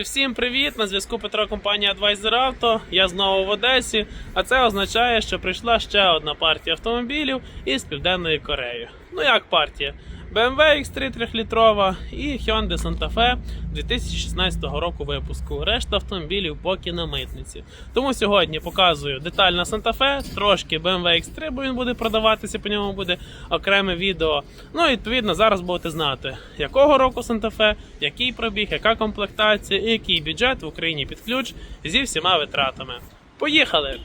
Всім привіт! На зв'язку Петро компанія Advisor Auto. Я знову в Одесі, а це означає, що прийшла ще одна партія автомобілів із Південної Кореї. Ну як партія? BMW X3 3-літрова і Hyundai Santa Fe 2016 року випуску. Решта автомобілів поки на митниці. Тому сьогодні показую детально Santa Fe, трошки BMW X3, бо він буде продаватися, по ньому буде окреме відео. Ну і відповідно зараз будете знати, якого року Santa Fe, який пробіг, яка комплектація і який бюджет в Україні під ключ зі всіма витратами. Поїхали!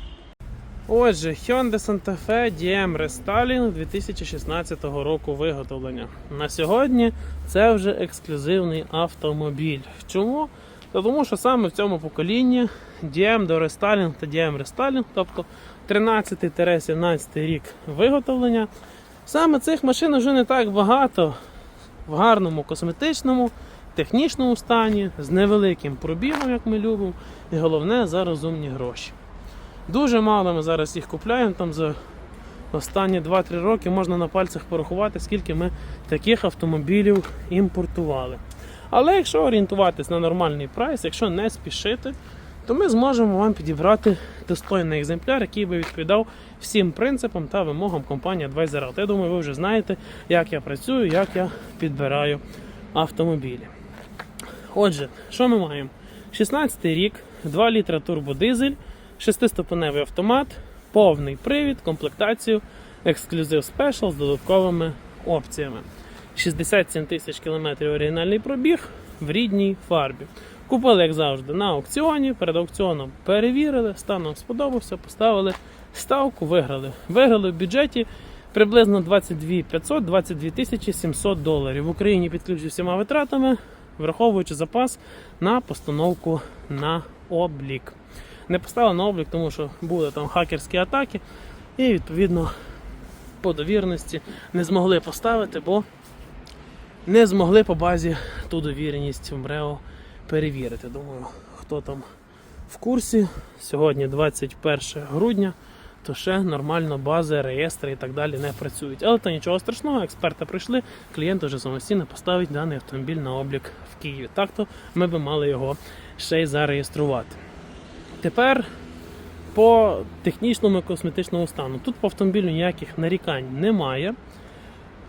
Отже, Hyundai Santa Fe DM Restyling 2016 року виготовлення. На сьогодні це вже ексклюзивний автомобіль. Чому? Тому що саме в цьому поколінні DM до Restyling та DM Restyling, тобто 13-17 рік виготовлення. Саме цих машин вже не так багато в гарному косметичному, технічному стані, з невеликим пробігом, як ми любимо, і головне за розумні гроші. Дуже мало ми зараз їх купляємо. Там за останні 2-3 роки можна на пальцях порахувати, скільки ми таких автомобілів імпортували. Але якщо орієнтуватись на нормальний прайс, якщо не спішити, то ми зможемо вам підібрати достойний екземпляр, який би відповідав всім принципам та вимогам компанії Advisor Auto. Я думаю, ви вже знаєте, як я працюю, як я підбираю автомобілі. Отже, що ми маємо? 16 рік, 2 літра турбодизель, 6-ступеневий автомат, повний привід, комплектацію, ексклюзив спешл з додатковими опціями. 67 тисяч кілометрів оригінальний пробіг в рідній фарбі. Купили, як завжди, на аукціоні. Перед аукціоном перевірили, стан нам сподобався, поставили ставку, виграли. Виграли в бюджеті приблизно 22 500 22 тисячі 700 доларів. В Україні під всіма витратами, враховуючи запас на постановку на облік. Не поставили на облік, тому що були там хакерські атаки, і відповідно по довіреності не змогли поставити, бо не змогли по базі ту довіреність в МРЕО перевірити. Думаю, хто там в курсі. Сьогодні 21 грудня, то ще нормально бази, реєстри і так далі не працюють. Але то нічого страшного, експерти прийшли, клієнт вже самостійно поставить даний автомобіль на облік в Києві. Так то ми би мали його ще й зареєструвати. Тепер по технічному і косметичному стану. Тут по автомобілю ніяких нарікань немає.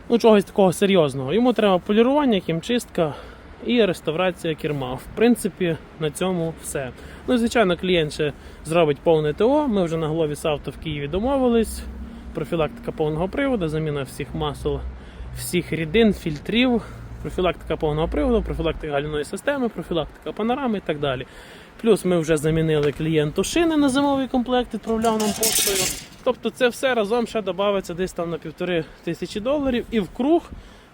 Ну, чогось такого серйозного. Йому треба полірування, хімчистка і реставрація керма. В принципі, на цьому все. Ну, звичайно, клієнт ще зробить повне ТО. Ми вже на голові Савто в Києві домовились. Профілактика повного приводу, заміна всіх масел, всіх рідин, фільтрів, профілактика повного приводу, профілактика гальної системи, профілактика панорами і так далі. Плюс ми вже замінили клієнту шини на зимовий комплект, відправляв нам поштою. Тобто це все разом ще додається десь там на півтори тисячі доларів і в круг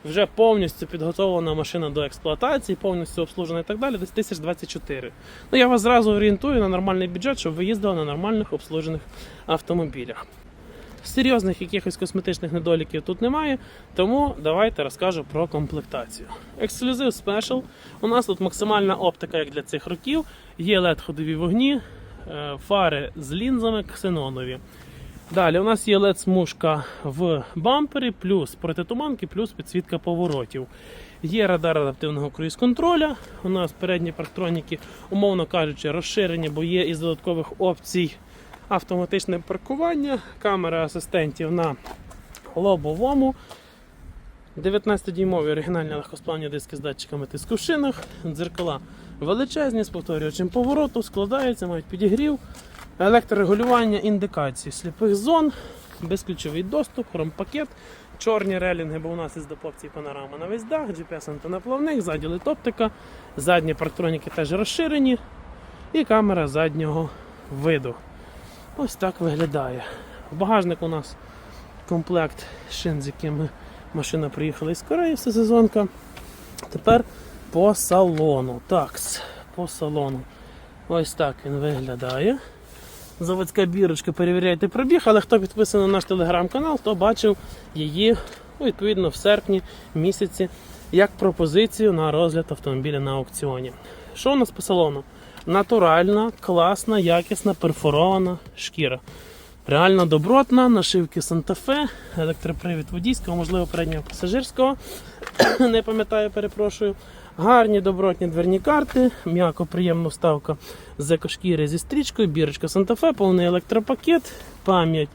вже повністю підготовлена машина до експлуатації, повністю обслужена і так далі, десь 1024. Ну я вас зразу орієнтую на нормальний бюджет, щоб ви їздили на нормальних обслужених автомобілях. Серйозних якихось косметичних недоліків тут немає, тому давайте розкажу про комплектацію. Ексклюзив Special. У нас тут максимальна оптика, як для цих років. Є LED-ходові вогні, е, фари з лінзами ксенонові. Далі у нас є LED-смужка в бампері, плюс протитуманки, плюс підсвітка поворотів. Є радар адаптивного круїз-контроля. У нас передні парктроніки, умовно кажучи, розширені, бо є із додаткових опцій автоматичне паркування, камера асистентів на лобовому. 19-дюймові оригінальні легкосплавні диски з датчиками тиску в шинах, дзеркала величезні з повторювачем повороту, складаються, мають підігрів, електрорегулювання індикацій сліпих зон, безключовий доступ, хромпакет, чорні релінги, бо у нас із допопції панорама на весь дах, GPS антенноплавник, ззаді литоптика, задні парктроніки теж розширені і камера заднього виду. Ось так виглядає. В багажник у нас комплект шин, з якими машина приїхала із Кореї сезонка. Тепер по салону. Такс, по салону. Ось так він виглядає. Заводська бірочка, перевіряйте пробіг, але хто підписаний на наш телеграм-канал, то бачив її ну, відповідно в серпні місяці як пропозицію на розгляд автомобіля на аукціоні. Що у нас по салону? Натуральна, класна, якісна, перфорована шкіра. Реально добротна, нашивки Санта-Фе, електропривід водійського, можливо, переднього пасажирського. Не пам'ятаю, перепрошую. Гарні добротні дверні карти, м'яко приємна вставка з екошкіри зі стрічкою, бірочка Санта-Фе, повний електропакет, пам'ять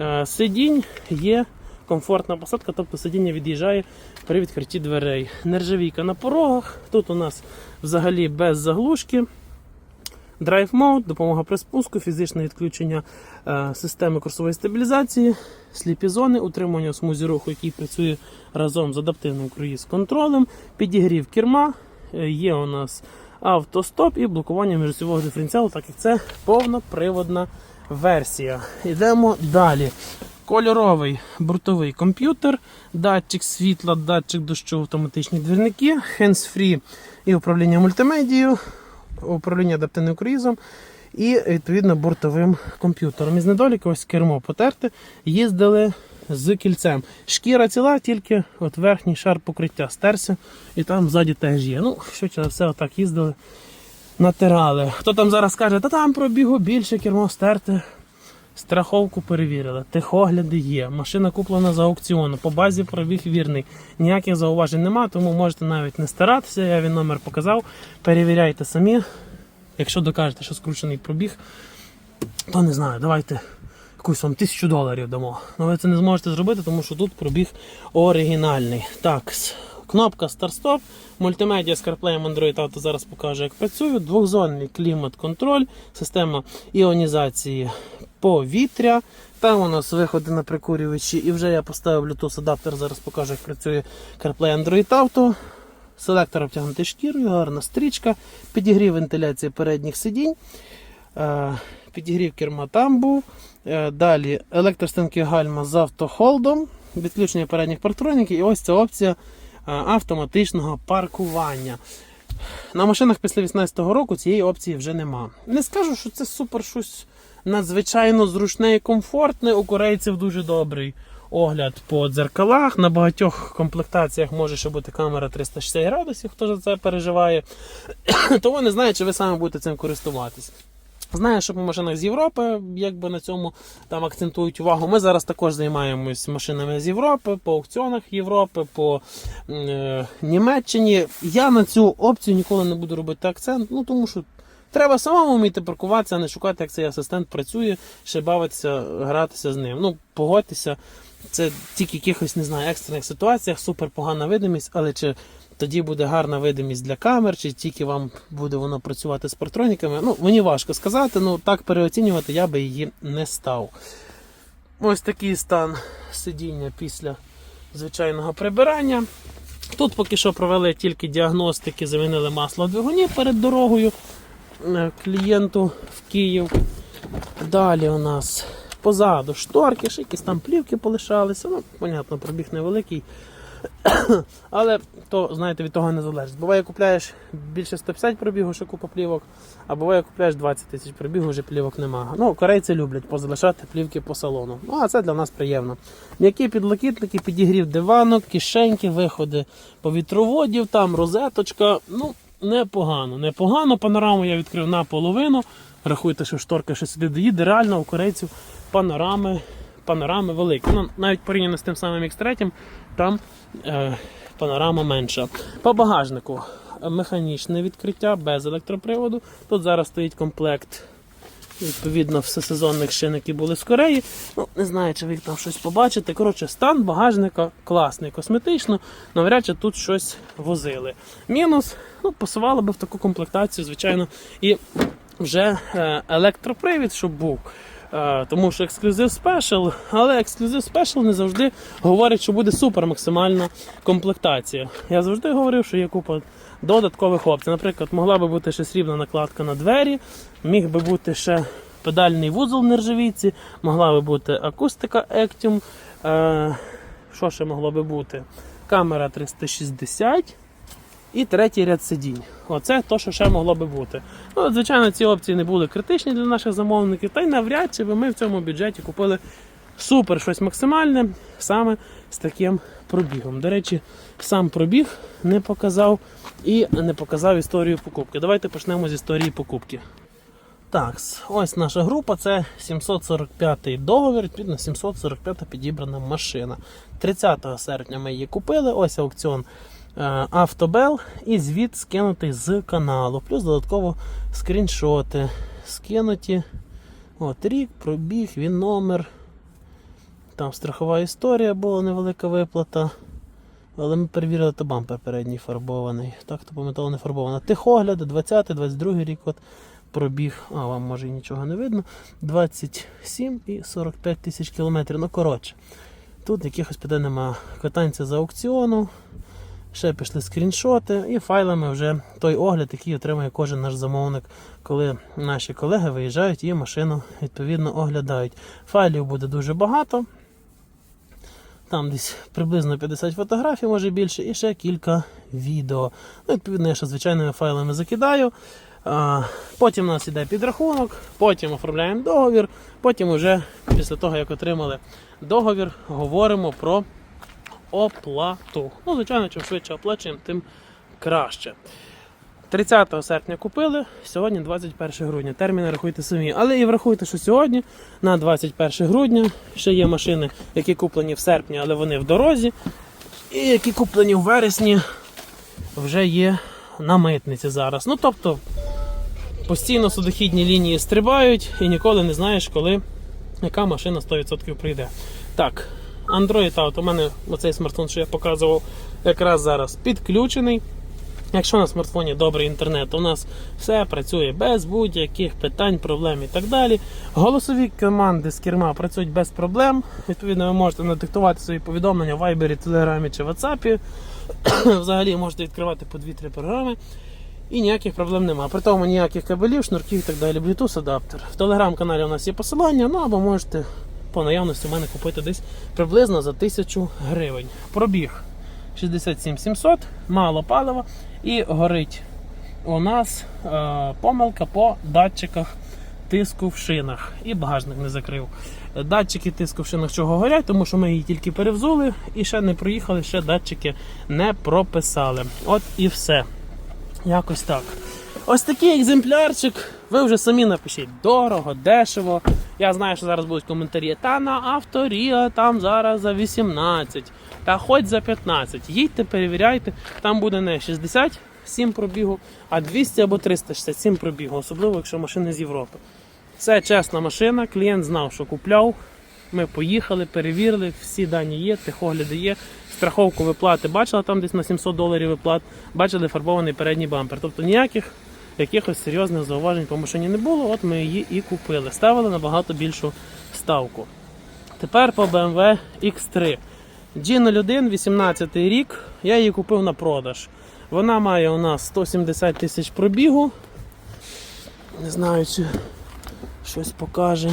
е, сидінь, є комфортна посадка, тобто сидіння від'їжджає при відкритті дверей. Нержавійка на порогах. Тут у нас взагалі без заглушки. Drive Mode, допомога при спуску, фізичне відключення е, системи курсової стабілізації, сліпі зони, утримання у смузі руху, який працює разом з адаптивним круїз-контролем, підігрів керма, е, є у нас автостоп і блокування міжосьового диференціалу, так як це повноприводна версія. Йдемо далі. Кольоровий бортовий комп'ютер, датчик світла, датчик дощу, автоматичні двірники, hands-free і управління мультимедією, управління адаптивним круїзом і відповідно бортовим комп'ютером. Із недоліків ось кермо потерте, їздили з кільцем. Шкіра ціла, тільки от верхній шар покриття стерся, і там ззаді теж є. Ну, що все, отак їздили, натирали. Хто там зараз каже, та там пробігу більше, кермо стерте. Страховку перевірили, техогляди є, машина куплена за аукціону, по базі пробіг вірний. Ніяких зауважень нема, тому можете навіть не старатися. Я він номер показав. Перевіряйте самі. Якщо докажете, що скручений пробіг, то не знаю, давайте якусь вам тисячу доларів дамо. Але ви це не зможете зробити, тому що тут пробіг оригінальний. Так, кнопка старт-стоп, мультимедіа з CarPlay Android Auto зараз покаже, як працює. Двохзонний клімат-контроль, система іонізації повітря. Там у нас виходи на прикурювачі. І вже я поставив Bluetooth адаптер, зараз покажу, як працює CarPlay Android Auto. Селектор обтягнутий шкірою, гарна стрічка, підігрів вентиляції передніх сидінь, е, підігрів керма там був. Е, Далі електростанки гальма з автохолдом, відключення передніх партроніків і ось ця опція е, автоматичного паркування. На машинах після 18-го року цієї опції вже нема. Не скажу, що це супер щось надзвичайно зручне і комфортне. У корейців дуже добрий огляд по дзеркалах. На багатьох комплектаціях може ще бути камера 360 градусів, хто за це переживає. Тому не знаю, чи ви саме будете цим користуватись. Знаю, що по машинах з Європи, якби на цьому там акцентують увагу. Ми зараз також займаємось машинами з Європи, по аукціонах Європи, по е, Німеччині. Я на цю опцію ніколи не буду робити акцент, ну тому що треба самому вміти паркуватися, а не шукати, як цей асистент працює, ще бавитися, гратися з ним. Ну, погодьтеся, це тільки якихось, не знаю, екстрених ситуаціях, супер погана видимість, але чи тоді буде гарна видимість для камер, чи тільки вам буде воно працювати з партроніками. Ну, мені важко сказати, ну так переоцінювати я би її не став. Ось такий стан сидіння після звичайного прибирання. Тут поки що провели тільки діагностики, замінили масло в двигуні перед дорогою е, клієнту в Київ. Далі у нас позаду шторки, ще якісь там плівки полишалися. Ну, понятно, пробіг невеликий. Але то, знаєте, від того не залежить. Буває, купляєш більше 150 пробігу, ще купа плівок, а буває, купляєш 20 тисяч пробігу, вже плівок немає. Ну, корейці люблять позалишати плівки по салону. Ну, а це для нас приємно. М'які підлокітники, підігрів диванок, кишеньки, виходи повітроводів, там розеточка. Ну, непогано. Непогано. Панораму я відкрив наполовину. Рахуйте, що шторка ще сюди доїде. Реально у корейців панорами, панорами великі. Ну, навіть порівняно з тим самим X3, там е, панорама менша. По багажнику механічне відкриття без електроприводу. Тут зараз стоїть комплект. Відповідно, всесезонних шин, які були з Кореї. Ну, не знаю, чи ви там щось побачите. Коротше, стан багажника класний, косметично, навряд чи тут щось возили. Мінус, ну, пасувало би в таку комплектацію, звичайно, і вже е, електропривід, щоб був. Е, тому що ексклюзив спешл, але ексклюзив спешл не завжди говорить, що буде супер максимальна комплектація. Я завжди говорив, що є купа додаткових опцій. Наприклад, могла би бути ще срібна накладка на двері, міг би бути ще педальний вузол в нержавійці, могла би бути акустика Ектюм. Що ще могло би бути? Камера 360 і третій ряд сидінь. Оце то, що ще могло би бути. Ну, звичайно, ці опції не були критичні для наших замовників, та й навряд чи би ми в цьому бюджеті купили супер щось максимальне саме з таким пробігом. До речі, сам пробіг не показав і не показав історію покупки. Давайте почнемо з історії покупки. Так, ось наша група це 745-й договір, відповідно 745-та підібрана машина. 30 серпня ми її купили. Ось аукціон автобел і звіт скинутий з каналу. Плюс додатково скріншоти скинуті. От рік, пробіг, він номер. Там страхова історія була невелика виплата. Але ми перевірили, то бампер передній фарбований. Так, то по не фарбовано. Техогляди, 20-22 рік от пробіг, а вам може і нічого не видно. 27 і 45 тисяч кілометрів. Ну, коротше, тут якихось питань нема. Катанця за аукціону. Ще пішли скріншоти і файлами вже той огляд, який отримує кожен наш замовник, коли наші колеги виїжджають і машину відповідно оглядають. Файлів буде дуже багато. Там десь приблизно 50 фотографій, може більше, і ще кілька відео. Ну, відповідно, я ще звичайними файлами закидаю. Потім у нас іде підрахунок, потім оформляємо договір, потім вже після того, як отримали договір, говоримо про оплату. Ну, звичайно, чим швидше оплачуємо, тим краще. 30 серпня купили, сьогодні 21 грудня. Терміни рахуйте самі. Але і врахуйте, що сьогодні, на 21 грудня, ще є машини, які куплені в серпні, але вони в дорозі. І які куплені в вересні, вже є на митниці зараз. Ну тобто постійно судохідні лінії стрибають і ніколи не знаєш, коли яка машина 100% прийде. Так, Android Auto, у мене оцей смартфон, що я показував, якраз зараз підключений. Якщо на смартфоні добрий інтернет, у нас все працює без будь-яких питань, проблем і так далі. Голосові команди з керма працюють без проблем. Відповідно, ви можете надиктувати свої повідомлення в Viber, Telegram чи WhatsApp. Взагалі можете відкривати по 2-3 програми. І ніяких проблем немає. При тому ніяких кабелів, шнурків і так далі. Bluetooth адаптер. В телеграм-каналі у нас є посилання, ну або можете по наявності у мене купити десь приблизно за 1000 гривень. Пробіг 67 700, мало палива і горить у нас е, помилка по датчиках тиску в шинах. І багажник не закрив. Датчики тиску в шинах чого горять, тому що ми її тільки перевзули і ще не проїхали, ще датчики не прописали. От і все. Якось так. Ось такий екземплярчик. Ви вже самі напишіть дорого, дешево. Я знаю, що зараз будуть коментарі. Та на авторія там зараз за 18, та хоч за 15. Їдьте, перевіряйте, там буде не 67 пробігу, а 200 або 367 пробігу, особливо якщо машини з Європи. Це чесна машина, клієнт знав, що купляв. Ми поїхали, перевірили, всі дані є, техогляди є. Страховку виплати бачила там десь на 700 доларів виплат, бачили фарбований передній бампер. Тобто ніяких якихось серйозних зауважень по машині не було, от ми її і купили. Ставили набагато більшу ставку. Тепер по BMW X3. G01, 18 рік, я її купив на продаж. Вона має у нас 170 тисяч пробігу. Не знаю, чи щось покаже.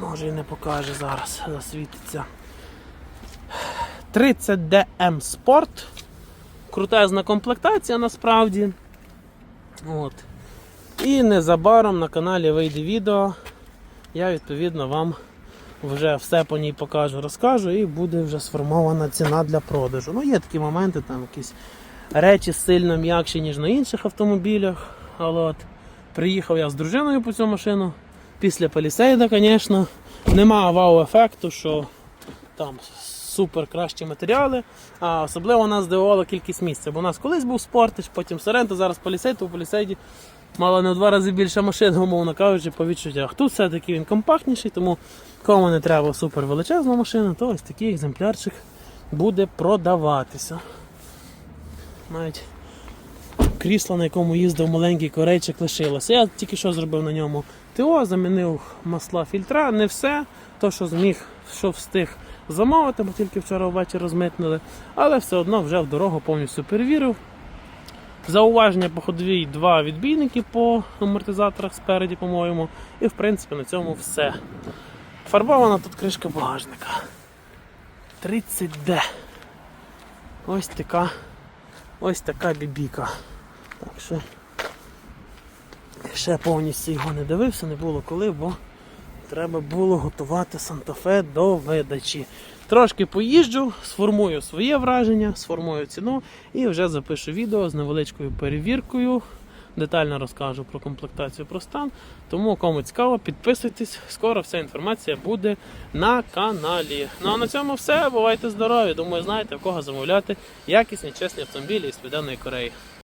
Може і не покаже зараз, засвітиться. 30 DM Sport. Крутезна комплектація насправді. От. І незабаром на каналі вийде відео. Я відповідно вам вже все по ній покажу, розкажу і буде вже сформована ціна для продажу. Ну, є такі моменти, там якісь речі сильно м'якші, ніж на інших автомобілях. Але от приїхав я з дружиною по цю машину. Після Палісейда, звісно, нема вау-ефекту, що там супер кращі матеріали. А особливо нас здивувала кількість місця. Бо у нас колись був спортич, потім Соренто, зараз Палісейд, то у Палісейді мало не в два рази більше машин, умовно кажучи, по відчуттях. Тут все-таки він компактніший, тому кому не треба супер величезна машина, то ось такий екземплярчик буде продаватися. Навіть крісло, на якому їздив маленький корейчик, лишилося. Я тільки що зробив на ньому ТО, замінив масла фільтра, не все, то що зміг, що встиг замовити, бо тільки вчора ввечері розмитнили, але все одно вже в дорогу повністю перевірив. Зауваження по ходовій два відбійники по амортизаторах спереді, по-моєму. І в принципі на цьому все. Фарбована тут кришка багажника. 30D. Ось така ось така бібіка. Так що ще повністю його не дивився, не було коли, бо треба було готувати Санта-Фе до видачі. Трошки поїжджу, сформую своє враження, сформую ціну і вже запишу відео з невеличкою перевіркою детально розкажу про комплектацію, про стан. Тому кому цікаво, підписуйтесь. Скоро вся інформація буде на каналі. Ну а на цьому все. Бувайте здорові. Думаю, знаєте, в кого замовляти якісні чесні автомобілі із Південної Кореї.